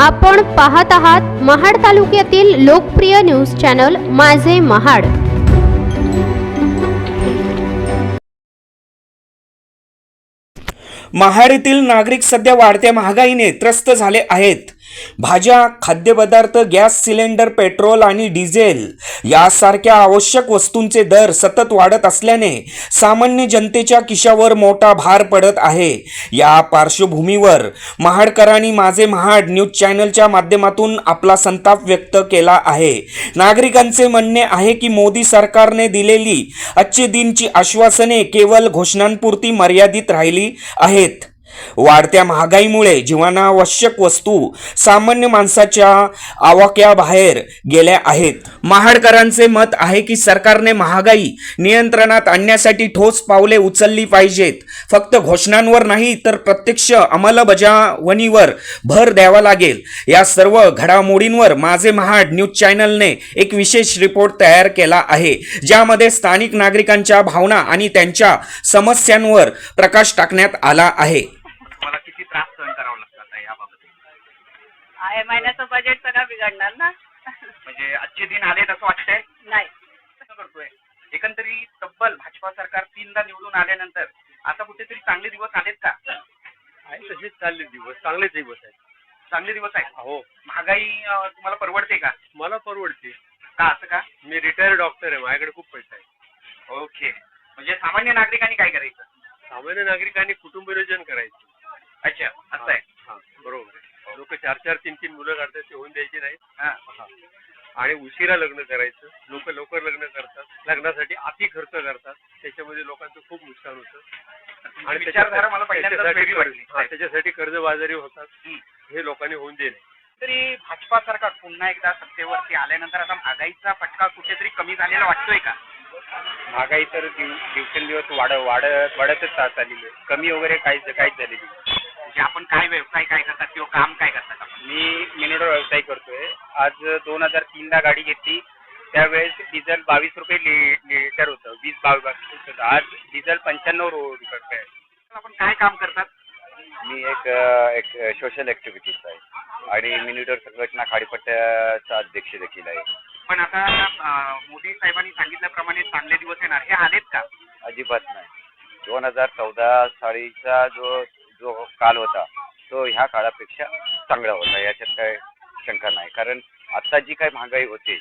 आपण पाहत आहात महाड तालुक्यातील लोकप्रिय न्यूज चॅनल माझे महाड. महाड नागरिक सध्या वाढत्या महागाईने त्रस्त झाले आहेत. भाज्या खाद्यपदार्थ गॅस सिलेंडर पेट्रोल आणि डिझेल यासारख्या आवश्यक वस्तूंचे दर सतत वाढत असल्याने सामान्य जनतेच्या किशावर मोठा भार पडत आहे. या पार्श्वभूमीवर महाडकरांनी माझे महाड न्यूज चॅनलच्या माध्यमातून आपला संताप व्यक्त केला आहे. नागरिकांचे म्हणणे आहे की मोदी सरकारने दिलेली आजचे दिनची आश्वासने केवळ घोषणांपुरती मर्यादित राहिली आहेत. वाढत्या महागाईमुळे जीवनावश्यक वस्तू सामान्य माणसाच्या आवाक्याबाहेर गेल्या आहेत. महाडकरांचे मत आहे की सरकारने महागाई नियंत्रणात आणण्यासाठी ठोस पावले उचलली पाहिजेत. फक्त घोषणांवर नाही तर प्रत्यक्ष अंमलबजावणीवर भर द्यावा लागेल. या सर्व घडामोडींवर माझे महाड न्यूज चॅनलने एक विशेष रिपोर्ट तयार केला आहे ज्यामध्ये स्थानिक नागरिकांच्या भावना आणि त्यांच्या समस्यांवर प्रकाश टाकण्यात आला आहे तुम्हाला किती त्रास सहन करावा लागतात आता याबाबत आहे. महिन्याचं बजेट सगळं बिघडणार ना? म्हणजे आजचे दिन आलेत असं वाटतंय? नाही. कसं करतोय? एकंदरीत तब्बल भाजपा सरकार तीनदा निवडून आल्यानंतर आता कुठेतरी चांगले दिवस आलेत का? आहे तसेच चालले दिवस. चांगले दिवस आहेत. चांगले दिवस आहेत. हो. महागाई अं, तुम्हाला परवडते का? मला परवडते. का असं का? मी रिटायर्ड डॉक्टर आहे. माझ्याकडे खूप पैसा आहे. ओके. म्हणजे सामान्य नागरिकांनी काय करायचं? सामान्य नागरिकांनी कुटुंब नियोजन करायचं. अच्छा. असं आहे. हा बरोबर. आहे लोक चार चार तीन तीन मुलं काढतात ते होऊन द्यायची नाही. आणि उशिरा लग्न करायचं. लोक लवकर लग्न करतात. लग्नासाठी अति खर्च करतात. त्याच्यामध्ये लोकांचं खूप नुकसान होतं. वाटली. त्याच्यासाठी कर्जबाजारी होतात. हं. लोकांनी होऊन दिले तरी भाजपा सरकार पुन्हा एकदा सत्तेवरती आल्यानंतर आता महागाईचा फटका कुठेतरी कमी झालेला वाटतोय का? महागाई तर दिव दिवसेंदिवस वाढ वाढत वाढतच चा- चाललेली आहे. कमी वगैरे काहीच काहीच झालेली नाही. म्हणजे आपण काय व्यवसाय काय करतात किंवा काम काय करतात आपण? मी मिनोडर व्यवसाय करतोय. आज दोन हजार तीनला गाडी घेतली. त्यावेळेस डिझेल बावीस रुपये लि लिटर होतं. वीस बावीस होतं. आज डिझेल पंच्याण्णव रुपये आहे. आपण काय काम करतात? मी एक एक सोशल ॲक्टिव्हिटीज आहे. आणि मिनिटर संघटना खाडीपट्ट्याचा अध्यक्ष देखील आहे. पण आता अं, मोदी साहेबांनी सांगितल्याप्रमाणे चांगले दिवस येणार. हे आलेत का? अजिबात नाही. दोन हजार चौदा सालीचा जो जो काल होता तो ह्या काळापेक्षा चांगला होता. याच्यात काय शंका नाही. कारण आता जी काही महागाई होते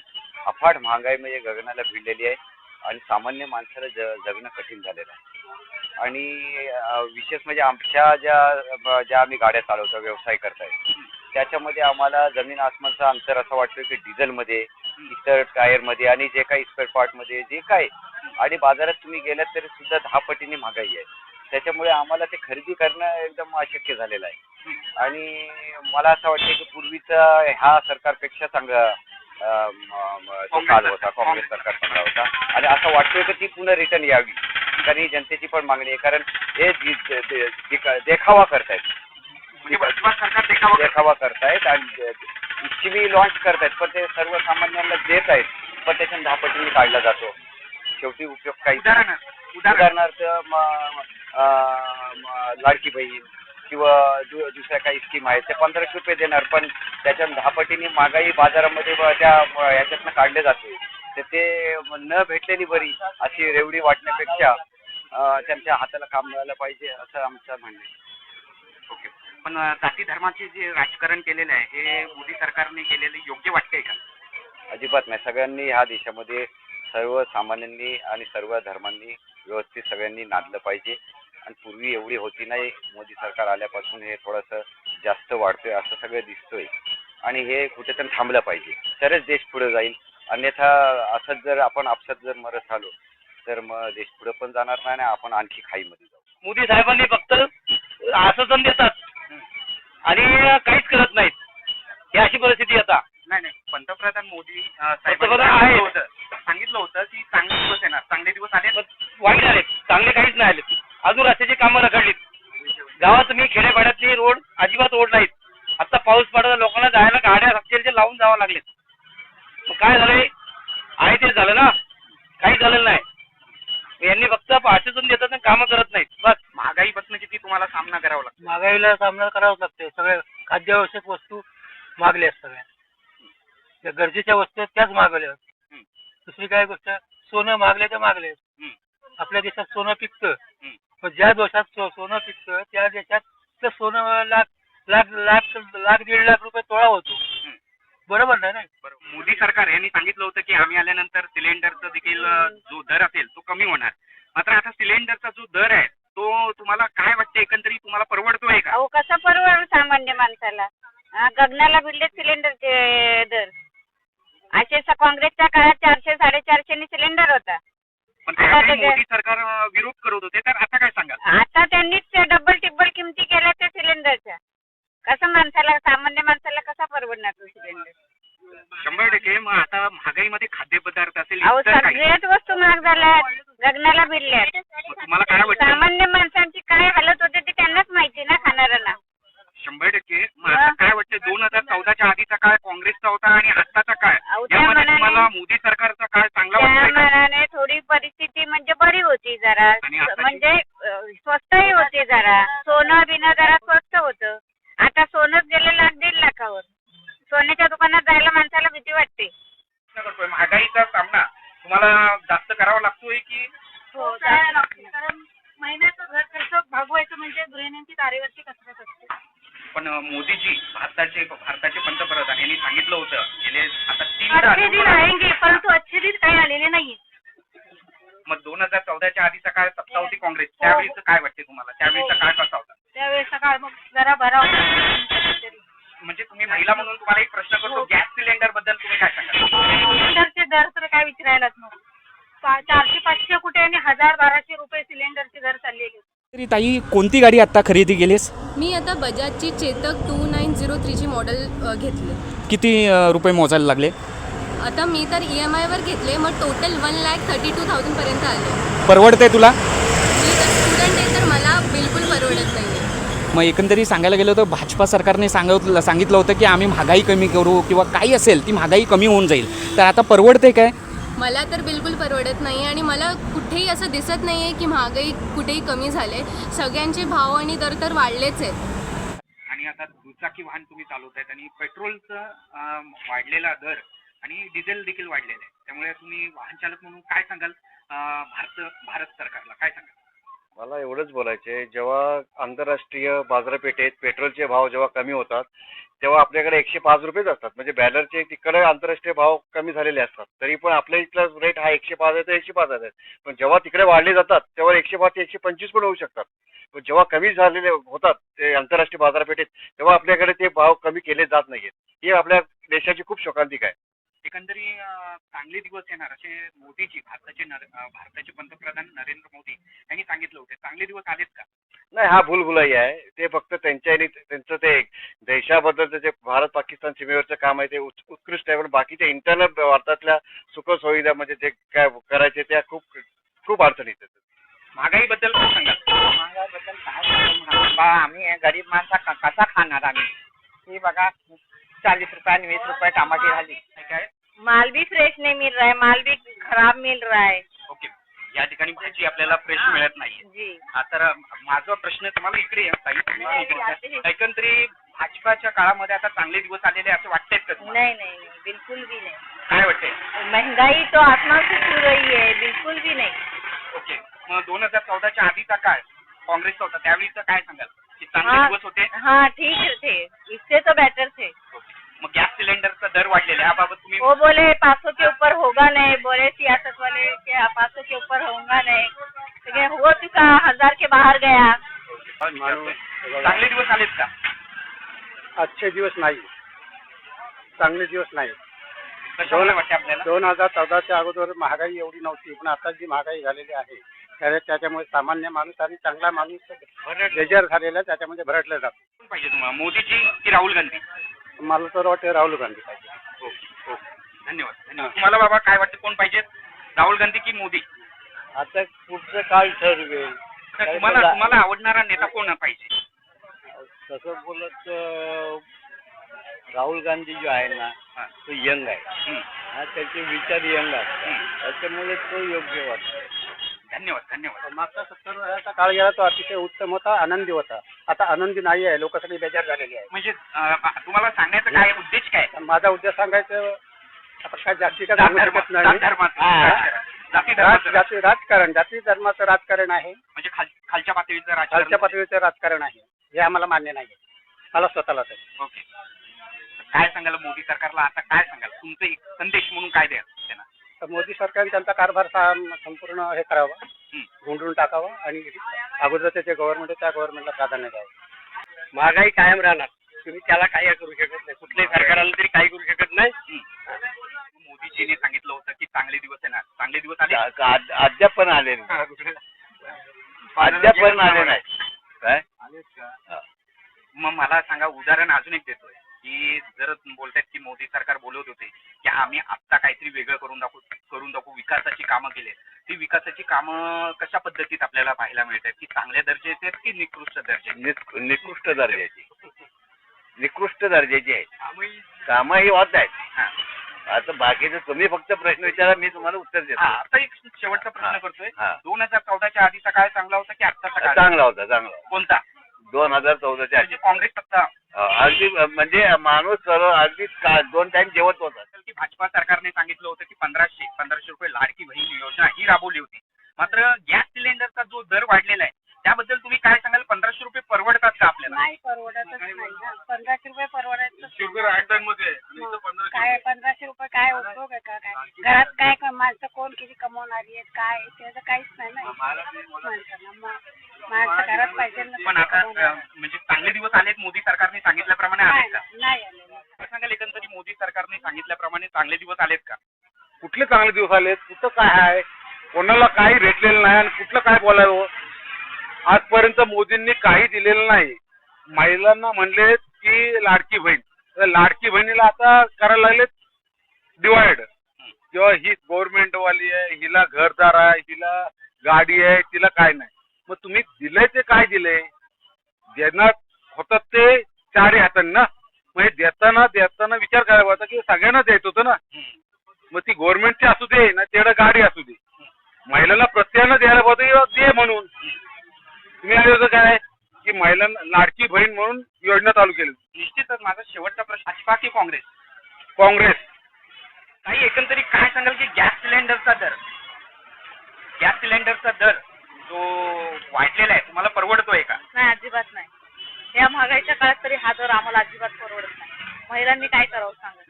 अफाट महागाई म्हणजे गगनाला भिडलेली आहे आणि सामान्य माणसाला ज जगणं कठीण झालेलं आहे. आणि विशेष म्हणजे आमच्या ज्या ज्या आम्ही गाड्या चालवतो व्यवसाय करताय त्याच्यामध्ये आम्हाला जमीन आसमानचं अंतर असं वाटतं की डिझेलमध्ये इतर टायरमध्ये आणि जे काही स्पेअर पार्टमध्ये जे काय आणि बाजारात तुम्ही गेलात तरी सुद्धा दहा पटीने महागाई आहे. त्याच्यामुळे आम्हाला ते खरेदी करणं एकदम अशक्य झालेलं आहे. आणि मला असं वाटतं की पूर्वीचा ह्या सरकारपेक्षा चांगला काल होता. काँग्रेस सरकार चांगला होता. आणि असं वाटतोय की ती पुन्हा रिटर्न यावी. कारण ही जनतेची पण मागणी आहे. कारण हे देखावा करतायत. म्हणजे सरकार देखावा करतं. देखावा करतायत आणि टीव्ही लॉन्च करतायत. पण ते सर्वसामान्यांना देत आहेत. पण त्याच्यात दहा पटीने काढला जातो. शेवटी उपयोग काही उदाहरण उदाहरण उदाहरणार्थ. अं, म- लाडकी बहीण किंवा दु- दुसऱ्या काही स्कीम आहेत ते पंधराशे रुपये देणार पण त्याच्यात दहा पटीने महागाई बाजारामध्ये त्या म- याच्यातनं काढले जाते. तर ते न भेटलेली बरी अशी रेवडी वाटण्यापेक्षा त्यांच्या हाताला काम मिळालं पाहिजे असं आमचं म्हणणं आहे. ओके. पण जाती धर्माचे जे राजकारण केलेलं आहे हे मोदी सरकारने केलेले योग्य वाटतंय का? अजिबात नाही. सगळ्यांनी ह्या देशामध्ये सर्व सामान्यांनी आणि सर्व धर्मांनी व्यवस्थित सगळ्यांनी नांदलं पाहिजे. आणि पूर्वी एवढी होती नाही. मोदी सरकार आल्यापासून हे थोडंसं जास्त वाढतोय असं सगळं दिसतोय. आणि हे कुठेतरी थांबलं पाहिजे. तरच देश पुढे जाईल. अन्यथा असंच जर आपण आपसात जर मरत आलो तर मग देश पुढे पण जाणार नाही आणि आपण आणखी खाईमध्ये जाऊ. मोदी साहेबांनी फक्त आश्वासन देतात. आणि काहीच करत नाहीत. ही अशी परिस्थिती आता. नाही नाही. पंतप्रधान मोदी अं, पंतप्रधान साहेबांनी आहेत. सांगितलं होतं सांगितलं होतं की चांगले दिवस येणार. चांगले दिवस आले. पण वाईट आलेत चांगले काहीच नाही आलेत. अजून रस्त्याची कामं रखडलीत. गावात तुम्ही खेड्यापाड्यातली रोड अजिबात रोड नाहीत. आता पाऊस पडला लोकांना जायला गाड्या अक्षरशः लावून जावं लागलेत. मग काय झालंय? आहे ते झालं ना? काही झालेलं नाही. यांनी फक्त आश्वासन देतात आणि कामं करत नाहीत. बस. महागाई बसणं किती तुम्हाला सामना करावा लागतो? महागाईला सामना करावाच लागते सगळे खाद्यावश्यक वस्तू मागल्या आहेत सगळ्या. ज्या गरजेच्या वस्तू आहेत त्याच मागवल्या. दुसरी काय गोष्ट सोनं मागले तर मागले. आपल्या देशात सोनं पिकतं. पण ज्या देशात सो- सोनं पिकतं त्या देशात ते सोनं लाख लाख लाख लाख दीड लाख रुपये तोळा होतो. हं. बरोबर नाही? ना मोदी सरकार यांनी सांगितलं होतं की आम्ही आल्यानंतर सिलेंडरचा देखील जो दर असेल तो कमी होणार. मात्र आता सिलेंडरचा जो दर आहे तो तुम्हाला काय वाटतं? एकंदरीत तुम्हाला परवडतोय का? अहो कसं परवडेल सामान्य माणसाला? गगनाला भिडले सिलेंडरचे स- काँग्रेसच्या काळात चारशे साडेचारशे सिलेंडर होता. पण त्यावेळी आता ते- मोदी सरकार अ, विरोध करत होते तर आता काय सांगाल? आता त्यांनीच त्या डबल टिब्बल किमती केल्या त्या सिलेंडरच्या कसं माणसाला सामान्य माणसाला कसा परवडणार तो सिलेंडर शंभर टक्के मग आता महागाईमध्ये खाद्यपदार्थ असेल अहो इतर काही. सगळ्याच वस्तू महाग झाल्या गगनाला भिडल्यात. मग तुम्हाला काय वाटतं? सामान्य कसरत असते. पण अं, मोदीजी भारताचे भारताचे पंतप्रधान यांनी सांगितलं होतं गेले आता तीन अच्छे दिन आएंगे परंतु अच्छे दिन काही आलेले नाही मग दोन हजार चौदाच्या आधीचा काळ सत्ता होती काँग्रेस त्यावेळीच काय वाटते तुम्हाला? त्यावेळीचा काळ कसा होता? त्यावेळेस सकाळ मग जरा भराव म्हणजे तुम्ही महिला म्हणून तुम्हाला एक प्रश्न करतो गॅस सिलेंडरबद्दल तुम्ही काय सांगाल? सिलेंडरचे दर तर काय विचारायलाच नको. पा- चारशे पाचशे कुठे आणि हजार बाराशे रुपये सिलेंडरचे दर चाललेले तरी ताई कोणती गाडी आत्ता खरेदी केलीस? मी आता बजाजची चेतक टू नाईन झिरो थ्रीची मॉडेल घेतली. किती अ, रुपये मोजायला लागले? आता मी तर ई एम आयवर घेतले मग total one lakh thirty two थाउजंडपर्यंत आले. परवडते तुला? मी तर स्टुडंट आहे तर मला बिलकुल परवडत नाही आहे मग एकंदरीत सांगायला गेलं तर भाजपा सरकारने सांगितलं सांगितलं होतं की आम्ही महागाई कमी करू किंवा काही असेल ती महागाई कमी होऊन जाईल. तर आता परवडते काय? मला तर बिलकुल परवडत नाही आणि मला कुठेही असं दिसत नाही आहे की महागाई कुठेही कमी झाले. सगळ्यांचे भाव आणि दर तर वाढलेच आहेत. आणि आता दुचाकी वाहन तुम्ही चालवतायत आणि पेट्रोलचं वाढलेला दर आणि डिझेल देखील वाढलेलं आहे. त्यामुळे तुम्ही वाहन चालक म्हणून काय सांगाल? अं, भारत भारत सरकारला काय सांगाल? मला एवढंच बोलायचं आहे जेव्हा आंतरराष्ट्रीय बाजारपेठेत पेट्रोलचे भाव जेव्हा कमी होतात तेव्हा आपल्याकडे एकशे पाच रुपयेच असतात. म्हणजे बॅलरचे तिकडे आंतरराष्ट्रीय भाव कमी झालेले असतात. तरी पण आपल्या इथला रेट हा एकशे पाच आहे तर एकशे पाच आहे. पण जेव्हा तिकडे वाढले जातात तेव्हा एकशे पाच ते एकशे पंचवीस पण होऊ शकतात. पण जेव्हा कमी झालेले होतात ते आंतरराष्ट्रीय बाजारपेठेत तेव्हा आपल्याकडे ते भाव कमी केले जात नाहीयेत. ही आपल्या देशाची खूप शोकांतिक आहे. एकंदरी अं, चांगले दिवस येणार असे मोदीजी भारताचे नर- भारताचे पंतप्रधान नरेंद्र मोदी यांनी सांगितलं होते. चांगले दिवस आलेत का? नाही हा भूलभुलाई आहे. ते फक्त त्यांच्या ह्यानी- त्यांचं ते देशाबद्दलचं जे भारत पाकिस्तान सीमेवरचं काम आहे ते उत्- उत्कृष्ट आहे. पण बाकीच्या इंटरनल भारतातल्या सुखसुविधा म्हणजे जे काय करायचे त्या खूप खूप अडचणी येतात महागाईबद्दल काय सांगाल? महागाईबद्दल काय सांगू बा आम्ही गरीब माणसा क- कसा खाणार आम्ही? ही बघा चालीस रुपये आणि वीस रुपये टमाटी झाली काय काय? माल भी फ्रेश नहीं मिल रहा है माल भी खराब मिल रहा है ओके. या ठिकाणी भाजी आपल्याला फ्रेश मिळत नाही जी. हा, तर माझा प्रश्न तुम्हाला इकडे आहे, ताई, तुम्हाला इकडे आहे. एकंदरीत भाजपाच्या काळामध्ये आता चांगले दिवस आलेले असं वाटतंय का तुम्हाला? नहीं नहीं नहीं बिल्कुल भी नहीं. काय वाटतंय? महंगाई तो आसमान से छू रही है बिल्कुल भी नहीं. ओके. मग दोन हजार चौदाच्या आधीचा काळ काँग्रेसचा होता त्यावेळीचं काय सांगाल? चांगले हाँ. दिवस होते? हाँ ठीक थे इससे तो बेटर थे. मग गॅस सिलेंडरचा दर वाढलेला आहे. याबाबत तुम्ही वो बोले पाँच सौ के ऊपर होगा नहीं. बोले सियासत वाले के पाँच सौ के ऊपर होगा नहीं लेकिन हो चुका हजार के बाहर गया. चांगले दिवस आलेत का? अच्छे दिवस नाही. चांगले दिवस नाही. कशामुळे वाटते आपल्याला? दोन हजार चौदाच्या अगोदर महागाई एवढी नव्हती पण आता जी महागाई झालेली आहे त्या त्याच्यामुळे सामान्य माणूस आणि चांगला माणूस बेजार झालेला आहे, त्याच्यामध्ये भरटलं जातं. कोण पाहिजे तुम्हाला मोदीजी की राहुल गांधी? मला तर वाटतं राहुल गांधी पाहिजे. Okay okay. धन्यवाद धन्यवाद. तुम्हाला बाबा काय वाटतं कोण पाहिजे? राहुल गांधी की मोदी? आता पुढचं काळ ठरवेल? तर तुम्हाला तुम्हाला आवडणारा नेता कोण पाहिजे? तसं बोलत राहुल गांधी जो आहे ना हा. तो यंग आहे. हं. हा त्याचे विचार यंग असतात हं. त्याच्यामुळे तो योग्य वाटतो. धन्यवाद धन्यवाद. मागचा सत्तर वर्षाचा काळ गेला तो अतिशय उत्तम होता आनंदी होता. आता आनंदी नाही आहे लोक सगळी बेजार झालेली आहे. म्हणजे अं, तुम्हाला सांगण्याचा काय उद्देश काय माझा उद्देश सांगायचं आता काय जास्ती काय सांगू शकत नाही? हा. राजकारण. जाती राज- धर्माचं जाती राजकारण जाती धर्माचं राजकारण आहे. म्हणजे खाल- खालच्या पातळीचं राजकारण. खालच्या पातळीचं राजकारण आहे. हे आम्हाला मान्य नाही मला स्वतःलाच आहे ओके. काय सांगाल मोदी सरकारला? आता काय सांगाल? तुमचं एक संदेश म्हणून काय द्या त्यांना? तर मोदी सरकारने त्यांचा कारभार सा- संपूर्ण हे करावा गुंडून टाकावा आणि अगोदरचे जे गव्हर्नमेंट आहे त्या गव्हर्नमेंटला प्राधान्य द्यावं. महागाई कायम राहणार. तुम्ही त्याला काही करू शकत नाही. कुठल्याही सरकार आलं तरी काही करू शकत नाही. मोदीजींनी सांगितलं होतं की चांगले दिवस येणार. चांगले दिवस आले. अद- अद्याप पण आले नाही. अद्याप पण आले नाही. काय? मग मला सांगा उदाहरण अजून एक देतोय. की जर बोलतायत की मोदी सरकार बोलत होते की आम्ही आत्ता काहीतरी वेगळं करून दाखवू. केली ती विकासाची कामं कशा पद्धतीत आपल्याला पाहायला मिळतात की चांगल्या दर्जाचे आहेत की निकृष्ट दर्जाचे निक- निकृष्ट दर्जाची. निकृष्ट दर्जाची आहे कामं ही होत आहेत. आता बाकीचं तुम्ही फक्त प्रश्न विचारा मी तुम्हाला उत्तर हा, देतो आता एक शेवटचा प्रश्न हा, करतोय. हा. दोन हजार चौदाच्या आधीचा काळ चांगला होता की आत्ताचा काळ? चांगला होता चांगला होता. कोणता? दोन हजार चौदाच्या आधी. म्हणजे काँग्रेस सत्ता अगदी म्हणजे माणूस सरळ अगदी का- दोन टाइम जेवत होता. भाजपा सरकारने सांगितलं होतं की पंधराशे पंधराशे रुपये लाडकी बहीण योजना ही राबवली होती. मात्र गॅस सिलेंडरचा जो दर वाढलेला आहे त्याबद्दल तुम्ही काय सांगाल? पंधराशे रुपये परवडतात का आपल्याला? नाही परवडतच नाही. ना पंधराशे रुपये परवडायचं मग काय पंधराशे रुपये काय उपयोग आहे का? काय? घरात काय क- माणसं कोण किती कमवणारी आहेत? काय दिवस आले कुठं काय आहे? कोणाला काही भेटलेलं नाही आणि कुठलं काय बोलावं? आजपर्यंत मोदींनी काही दिलेलं नाही. महिलांना म्हणले की लाडकी बहीण. लाडकी बहिणीला आता करायला लागलेत डिवाइड. किंवा ही गव्हर्नमेंट वाली आहे हिला घरदार आहे हिला गाडी आहे तिला काय नाही. मग तुम्ही दिलंय ते काय दिलंय? देणार होतात ते चारही हातांनी ना? म्हणजे देताना देताना विचार करायला होता की सगळ्यांना द्यायचं होतं ना? मग ती गव्हर्नमेंटची असू दे ना तेवढं गाडी असू दे. महिलांना प्रत्येकानं द्यायला पाहिजे दे म्हणून. तुम्ही आले होतं काय? की महिलांना लाडकी बहीण म्हणून योजना चालू केली. निश्चितच माझा शेवटचा प्रश्न भाजपा की काँग्रेस? काँग्रेस. काही एकंदरीत काय सांगाल की गॅस सिलेंडरचा दर? गॅस सिलेंडरचा दर जो वाढलेला आहे तुम्हाला परवडतोय का? नाही अजिबात नाही. या महागाईच्या काळात तरी हा दर आम्हाला अजिबात परवडत नाही. महिलांनी काय करावं सांगा?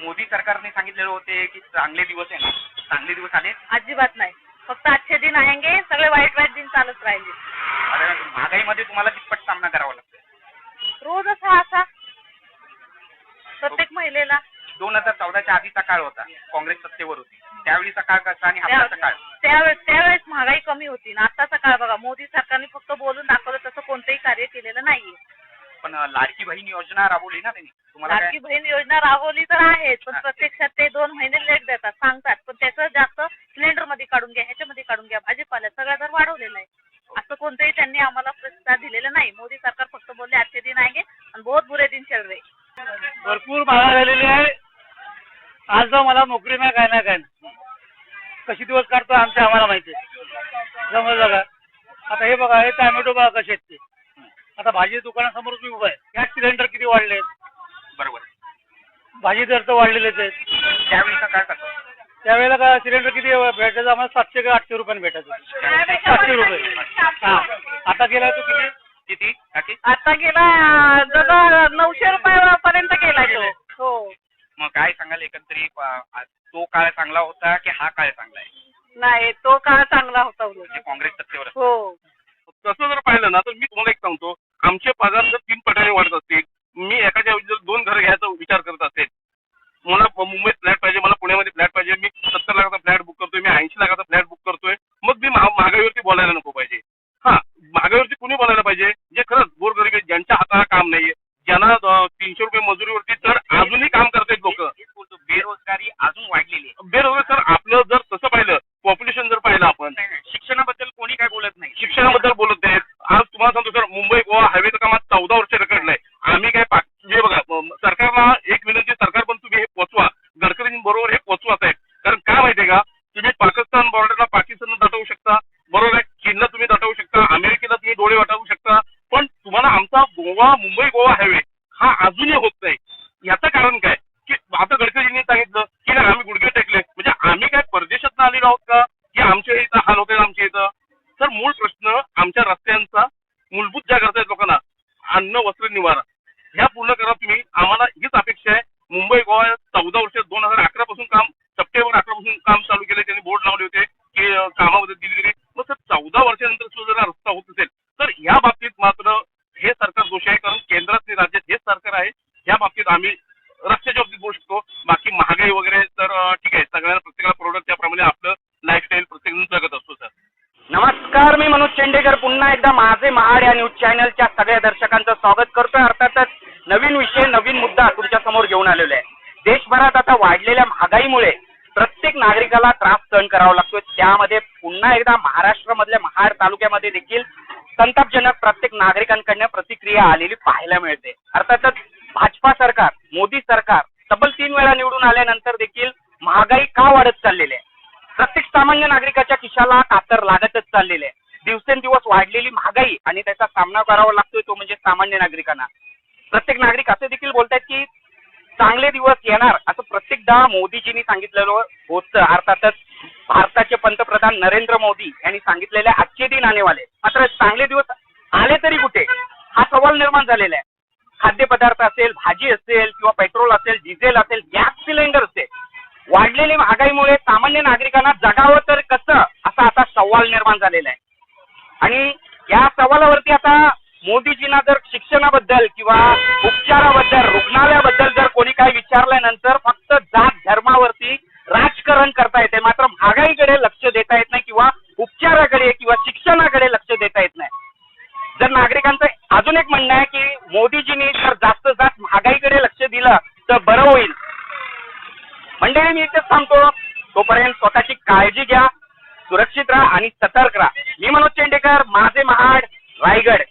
मोदी सरकारने सांगितलेले होते की चांगले दिवस आहे ना चांगले दिवस आले अजिबात नाही. फक्त अच्छे दिन आहेंगे सगळे वाईट वाईट दिन चालत राहिले. अरे महागाईमध्ये तुम्हाला कितपट सामना करावा लागतो? रोजच हा असा. प्रत्येक महिलेला. दोन हजार चौदाच्या आधीचा काळ होता काँग्रेस सत्तेवर होती. त्यावेळीचा काळ कसा आणि आताचा काळ? त्यावेळेस त्यावेळेस महागाई कमी होती ना आताचा काळ बघा मोदी सरकारने फक्त बोलून दाखवलं तसं कोणतंही कार्य केलेलं नाहीये. पण लाडकी बहीण योजना राबवली ना त्यांनी? लाडकी बहीण योजना राबवली तर आहेच पण प्रत्यक्षात ते दोन महिने लेट देतात सांगतात. पण त्याचं जास्त सिलेंडरमध्ये काढून घ्या ह्याच्यामध्ये काढून घ्या भाजीपाला सगळा दर वाढवलेला आहे. असं कोणतंही त्यांनी आम्हाला प्रतिसाद दिलेला नाही. मोदी सरकार फक्त बोलले आजचे दिन आहे आणि बहुत बुरे दिन चल रहे. भरपूर महागाई झालेली आहे. आज जाऊ मला नोकरी नाही काय नाही काय. कशी दिवस काढतो आमच्या आम्हाला माहिती आहे. समजलं का आता हे बघा हे टॅमॅटो बघा कसे आहेत ते आता भाजी दुकानासमोर मी उभा आहे गॅस सिलेंडर किती वाढले बरोबर भाजी दर तर वाढलेलेच आहेत. त्यावेळीचा कसा होता? त्यावेळेला का सिलेंडर किती भेटायचं? आम्हाला सातशे का आठशे रुपयाने भेटायचं. सातशे रुपये. हा. आता गेला तो किती? किती? काकी? आता गेला जवळ नऊशे रुपयापर्यंत गेला तो. हो. मग काय सांगाल एकंदरीत? अं, तो काळ चांगला होता की हा काळ चांगला आहे? नाही तो काळ चांगला होता उलट. म्हणजे काँग्रेस सत्तेवर असताना. हो. तसं जर पाहिलं ना तर मी तुम्हाला एक सांगतो. आमचे पगार जर तीन पटाने वाढत असतील मी एखाद्या जर दोन घर घ्यायचा विचार करत असेल मला मुंबईत फ्लॅट पाहिजे मला पुण्यामध्ये फ्लॅट पाहिजे मी सत्तर लाखाचा फ्लॅट बुक करतोय मी ऐंशी लाखाचा फ्लॅट बुक करतोय मग मी महागाईवरती बोलायला नको पाहिजे. हा महागाईवरती कुणी बोलायला पाहिजे? जे खरंच गोरगरीब आहेत, ज्यांच्या हाताला काम नाहीये ज्यांना तीनशे रुपये मजुरीवरती तर नमस्कार मी मनोज चेंडेकर. पुन्हा एकदा माझे महाड या न्यूज चॅनलच्या सगळ्या दर्शकांचं स्वागत करतोय. अर्थातच नवीन विषय नवीन मुद्दा तुमच्यासमोर घेऊन आलेलो आहे. देशभरात आता वाढलेल्या महागाईमुळे प्रत्येक नागरिकाला त्रास सहन करावा लागतोय. त्यामध्ये पुन्हा एकदा महाराष्ट्रामधल्या महाड तालुक्यामध्ये देखील संतापजनक प्रत्येक नागरिकांकडनं प्रतिक्रिया आलेली पाहायला मिळते. अर्थातच भाजपा सरकार मोदी सरकार तब्बल तीन वेळा निवडून आल्यानंतर देखील महागाई का वाढत चाललेली आहे? प्रत्येक सामान्य नागरिकाच्या खिशाला कातर लागतच चाललेले आहे. दिवसेंदिवस वाढलेली महागाई आणि त्याचा सामना करावा लागतोय तो म्हणजे सामान्य नागरिकांना. प्रत्येक नागरिक असे देखील बोलतायत की चांगले दिवस येणार असं प्रत्येकदा मोदीजींनी सांगितलेलं होतं. अर्थातच भारताचे पंतप्रधान नरेंद्र मोदी यांनी सांगितलेले आजचे दिन आणेवाले. मात्र चांगले दिवस आले तरी कुठे? हा सवाल निर्माण झालेला आहे. खाद्यपदार्थ असेल भाजी असेल किंवा पेट्रोल असेल डिझेल असेल गॅस सिलेंडर असेल. वाढलेली महागाईमुळे सामान्य नागरिकांना जगावं तर कसं? असा आता सवाल निर्माण झालेला आहे. आणि या सवालावरती आता मोदीजींना जर शिक्षणाबद्दल किंवा उपचाराबद्दल रुग्णालयाबद्दल जर कोणी काही विचारल्यानंतर फक्त जात धर्मावरती राजकारण करता येते मात्र महागाईकडे लक्ष देता येत नाही किंवा उपचाराकडे किंवा शिक्षणाकडे लक्ष देता येत नाही. जर नागरिकांचं अजून एक म्हणणं आहे की मोदीजींनी जर जास्त जास्त महागाईकडे लक्ष दिलं तर बरं होईल. मंडळी मी इथेच थांबतो. तोपर्यंत स्वतःची काळजी घ्या सुरक्षित राहा आणि सतर्क राहा. मी मनोज चेंडेकर माझे महाड रायगड.